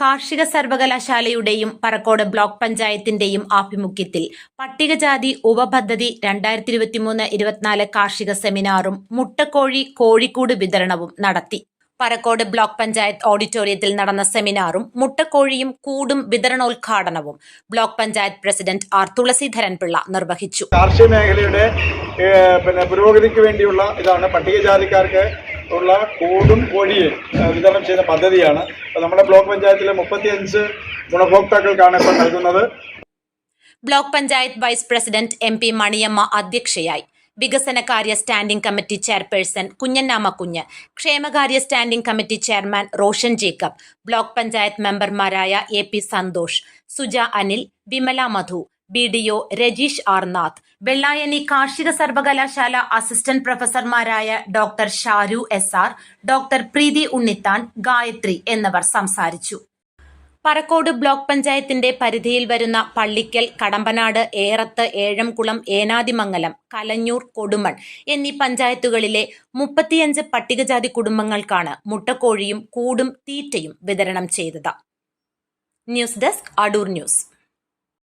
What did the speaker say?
കാർഷിക സർവകലാശാലയുടെയും പറക്കോട് ബ്ലോക്ക് പഞ്ചായത്തിന്റെയും ആഭിമുഖ്യത്തിൽ പട്ടികജാതി ഉപപദ്ധതി രണ്ടായിരത്തി ഇരുപത്തിമൂന്ന് ഇരുപത്തിനാല് കാർഷിക സെമിനാറും മുട്ടക്കോഴി കോഴിക്കൂട് വിതരണവും നടത്തി. പറക്കോട് ബ്ലോക്ക് പഞ്ചായത്ത് ഓഡിറ്റോറിയത്തിൽ നടന്ന സെമിനാറും മുട്ടക്കോഴിയും കൂടും വിതരണോദ്ഘാടനവും block panchayat president R Thulaseedharan Pillai നിർവഹിച്ചു. കാർഷിക മേഖലയുടെ പിന്നെ പുരോഗതിക്ക് വേണ്ടിയുള്ള ഇതാണ് പട്ടികജാതിക്കാർക്ക് ഉള്ള കൂടും കോഴിയും വിതരണം ചെയ്യുന്ന പദ്ധതിയാണ്. നമ്മുടെ ബ്ലോക്ക് പഞ്ചായത്തിലെ മുപ്പത്തിയഞ്ച് ഗുണഭോക്താക്കൾക്കാണ് ഇപ്പോൾ നൽകുന്നത്. Block panchayat vice president M P Maniyamma അധ്യക്ഷയായി. വികസനകാര്യ സ്റ്റാൻഡിംഗ് കമ്മിറ്റി ചെയർപേഴ്സൺ കുഞ്ഞന്നാമ കുഞ്ഞ്. ക്ഷേമകാര്യ standing committee chairman Roshan Jacob. Block panchayat മെമ്പർമാരായ A P Santhosh Suja Anil Vimala Madhu. B D O Rajeesh Arnath. Vellayani കാർഷിക സർവകലാശാല അസിസ്റ്റന്റ് പ്രൊഫസർമാരായ ഡോക്ടർ ഷാരു എസ് ആർ ഡോക്ടർ പ്രീതി ഉണ്ണിത്താൻ ഗായത്രി എന്നിവർ സംസാരിച്ചു. പറക്കോട് ബ്ലോക്ക് പഞ്ചായത്തിന്റെ പരിധിയിൽ വരുന്ന പള്ളിക്കൽ കടമ്പനാട് ഏറത്ത് ഏഴംകുളം ഏനാദിമംഗലം കലഞ്ഞൂർ കൊടുമൺ എന്നീ പഞ്ചായത്തുകളിലെ മുപ്പത്തിയഞ്ച് പട്ടികജാതി കുടുംബങ്ങൾക്കാണ് മുട്ടക്കോഴിയും കൂടും തീറ്റയും വിതരണം ചെയ്തത്. News desk Adoor news.